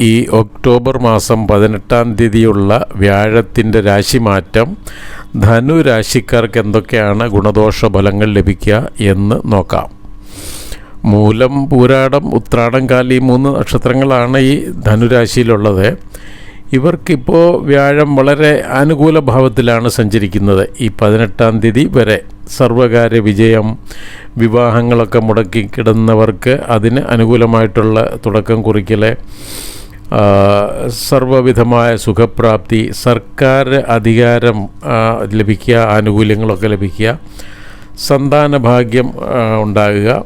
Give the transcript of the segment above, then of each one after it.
ഈ ഒക്ടോബർ മാസം പതിനെട്ടാം തീയതിയുള്ള വ്യാഴത്തിന്റെ രാശിമാറ്റം ധനു രാശിക്കാർക്ക് എന്തൊക്കെയാണ് ഗുണദോഷ ഫലങ്ങൾ ലഭിക്കുക എന്ന് നോക്കാം. മൂലം പൂരാടം ഉത്രാടം കാലി മൂന്ന് നക്ഷത്രങ്ങളാണ് ഈ ധനുരാശിയിലുള്ളത് ഇവർക്കിപ്പോൾ വ്യാഴം വളരെ അനുകൂല ഭാവത്തിലാണ് സഞ്ചരിക്കുന്നത്. ഈ പതിനെട്ടാം തീയതി വരെ സർവകാര്യ വിജയം വിവാഹങ്ങളൊക്കെ മുടക്കി കിടന്നവർക്ക് അതിന് അനുകൂലമായിട്ടുള്ള തുടക്കം കുറിക്കൽ ആ, സർവവിധമായ സുഖപ്രാപ്തി സർക്കാർ അധികാരം ലഭിക്കുക ആനുകൂല്യങ്ങളൊക്കെ ലഭിക്കുക സന്താന ഭാഗ്യം ഉണ്ടാകുക.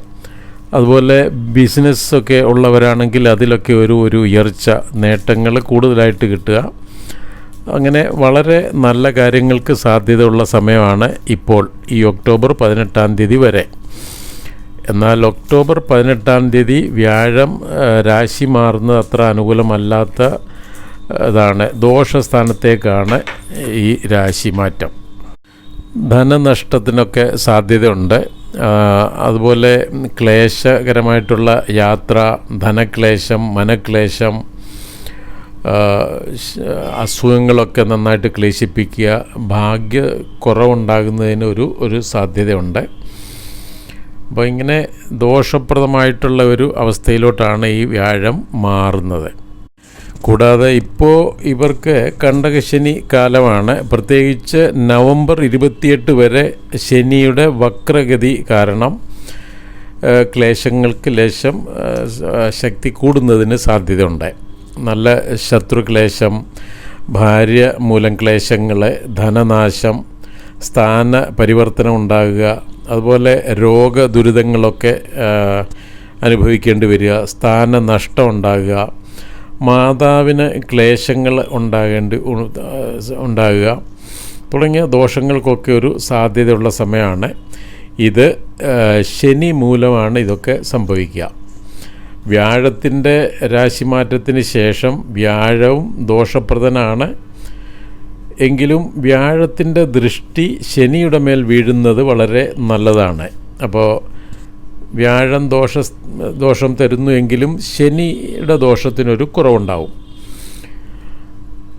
അതുപോലെ ബിസിനസ്സൊക്കെ ഉള്ളവരാണെങ്കിൽ അതിലൊക്കെ ഒരു ഒരു ഉയർച്ച നേട്ടങ്ങൾ കൂടുതലായിട്ട് കിട്ടുക. അങ്ങനെ വളരെ നല്ല കാര്യങ്ങൾക്ക് സാധ്യതയുള്ള സമയമാണ് ഇപ്പോൾ ഈ ഒക്ടോബർ പതിനെട്ടാം തീയതി വരെ. എന്നാൽ ഒക്ടോബർ പതിനെട്ടാം തീയതി വ്യാഴം രാശി മാറുന്നത് അത്ര അനുകൂലമല്ലാത്ത ഇതാണ്. ദോഷസ്ഥാനത്തേക്കാണ് ഈ രാശി മാറ്റം. ധനനഷ്ടത്തിനൊക്കെ സാധ്യതയുണ്ട്. അതുപോലെ ക്ലേശകരമായിട്ടുള്ള യാത്ര ധനക്ലേശം മനക്ലേശം അസുഖങ്ങളൊക്കെ നന്നായിട്ട് ക്ലേശിപ്പിക്കുക ഭാഗ്യ കുറവുണ്ടാകുന്നതിന് ഒരു ഒരു സാധ്യതയുണ്ട്. അപ്പോൾ ഇങ്ങനെ ദോഷപ്രദമായിട്ടുള്ള ഒരു അവസ്ഥയിലോട്ടാണ് ഈ വ്യാഴം മാറുന്നത്. കൂടാതെ ഇപ്പോൾ ഇവർക്ക് കണ്ടകശനി കാലമാണ്. പ്രത്യേകിച്ച് നവംബർ ഇരുപത്തിയെട്ട് വരെ ശനിയുടെ വക്രഗതി കാരണം ക്ലേശങ്ങൾക്ക് ലേശം ശക്തി കൂടുന്നതിന് സാധ്യതയുണ്ട്. നല്ല ശത്രുക്ലേശം ഭാര്യ മൂലം ക്ലേശങ്ങൾ ധനനാശം സ്ഥാന പരിവർത്തനം ഉണ്ടാകുക അതുപോലെ രോഗ ദുരിതങ്ങളൊക്കെ അനുഭവിക്കേണ്ടി വരിക സ്ഥാന നഷ്ടം ഉണ്ടാകുക മാതാവിന് ക്ലേശങ്ങൾ ഉണ്ടാകേണ്ടി ഉണ്ടാകുക തുടങ്ങിയ ദോഷങ്ങൾക്കൊക്കെ ഒരു സാധ്യതയുള്ള സമയമാണ്. ഇത് ശനി മൂലമാണ് ഇതൊക്കെ സംഭവിക്കുക. വ്യാഴത്തിന്റെ രാശിമാറ്റത്തിന് ശേഷം വ്യാഴവും ദോഷപ്രദനാണ്. എങ്കിലും വ്യാഴത്തിന്റെ ദൃഷ്ടി ശനിയുടെ മേൽ വീഴുന്നത് വളരെ നല്ലതാണ്. അപ്പോൾ വ്യാഴം ദോഷ ദോഷം തരുന്നു എങ്കിലും ശനിയുടെ ദോഷത്തിനൊരു കുറവുണ്ടാവും.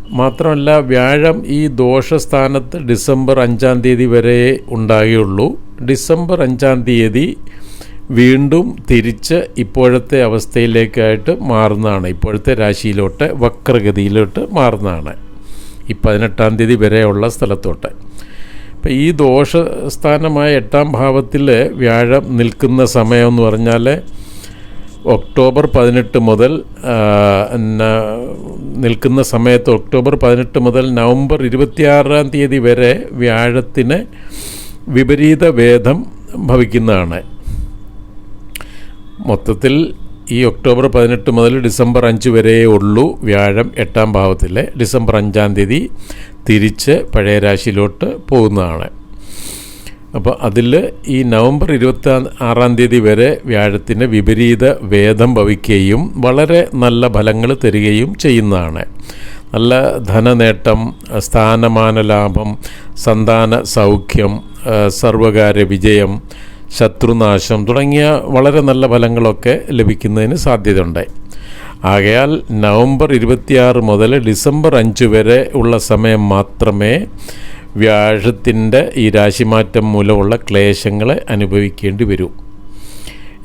മാത്രമല്ല വ്യാഴം ഈ ദോഷസ്ഥാനത്ത് ഡിസംബർ അഞ്ചാം തീയതി വരെ ഉണ്ടാകുകയുള്ളൂ ഡിസംബർ അഞ്ചാം തീയതി വീണ്ടും തിരിച്ച് ഇപ്പോഴത്തെ അവസ്ഥയിലേക്കായിട്ട് മാറുന്നതാണ്. ഇപ്പോഴത്തെ രാശിയിലോട്ട് വക്രഗതിയിലോട്ട് മാറുന്നതാണ്. ഈ പതിനെട്ടാം തീയതി വരെയുള്ള സ്ഥലത്തോട്ട്. അപ്പം ഈ ദോഷസ്ഥാനമായ എട്ടാം ഭാവത്തിൽ വ്യാഴം നിൽക്കുന്ന സമയം എന്ന് പറഞ്ഞാൽ ഒക്ടോബർ പതിനെട്ട് മുതൽ നിൽക്കുന്ന സമയത്ത് ഒക്ടോബർ പതിനെട്ട് മുതൽ നവംബർ ഇരുപത്തിയാറാം തീയതി വരെ വ്യാഴത്തിന് വിപരീത ഭേദം ഭവിക്കുന്നതാണ്. മൊത്തത്തിൽ ഈ ഒക്ടോബർ പതിനെട്ട് മുതൽ ഡിസംബർ അഞ്ച് വരെയേ ഉള്ളൂ വ്യാഴം എട്ടാം ഭാവത്തിലെ ഡിസംബർ അഞ്ചാം തീയതി തിരിച്ച് പഴയ രാശിയിലോട്ട് പോകുന്നതാണ്. അപ്പോൾ അതിൽ ഈ നവംബർ ഇരുപത്തി ആറാം തീയതി വരെ വ്യാഴത്തിന് വിപരീത വേദം ഭവിക്കുകയും വളരെ നല്ല ഫലങ്ങൾ തരികയും ചെയ്യുന്നതാണ്. നല്ല ധനനേട്ടം സ്ഥാനമാന ലാഭം സന്താന സൗഖ്യം സർവകാര്യ വിജയം ശത്രുനാശം തുടങ്ങിയ വളരെ നല്ല ഫലങ്ങളൊക്കെ ലഭിക്കുന്നതിന് സാധ്യതയുണ്ട് ആകയാൽ നവംബർ ഇരുപത്തിയാറ് മുതൽ ഡിസംബർ അഞ്ച് വരെ ഉള്ള സമയം മാത്രമേ വ്യാഴത്തിന്റെ ഈ രാശിമാറ്റം മൂലമുള്ള ക്ലേശങ്ങളെ അനുഭവിക്കേണ്ടി വരൂ.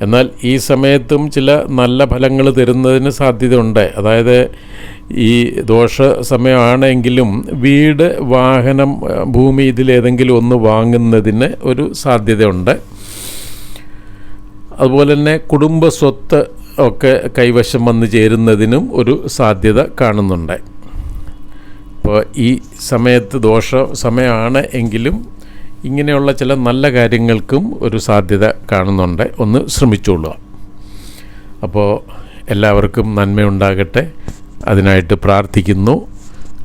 എന്നാൽ ഈ സമയത്തും ചില നല്ല ഫലങ്ങൾ തരുന്നതിന് സാധ്യതയുണ്ട്. അതായത് ഈ ദോഷ സമയമാണെങ്കിലും വീട് വാഹനം ഭൂമി ഇതിലേതെങ്കിലും ഒന്ന് വാങ്ങുന്നതിന് ഒരു സാധ്യതയുണ്ട്. അതുപോലെ തന്നെ കുടുംബ സ്വത്ത് ഒക്കെ കൈവശം വന്ന് ചേരുന്നതിനും ഒരു സാധ്യത കാണുന്നുണ്ട്. ഇപ്പോൾ ഈ സമയത്ത് ദോഷ സമയമാണ് എങ്കിലും ഇങ്ങനെയുള്ള ചില നല്ല കാര്യങ്ങൾക്കും ഒരു സാധ്യത കാണുന്നുണ്ട്. ഒന്ന് ശ്രമിച്ചോളുക. അപ്പോൾ എല്ലാവർക്കും നന്മയുണ്ടാകട്ടെ. അതിനായിട്ട് പ്രാർത്ഥിക്കുന്നു.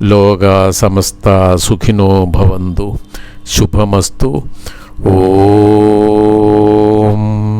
ലോക സമസ്ത സുഖിനോ ഭവന്തു. ശുഭമസ്തു. ഓം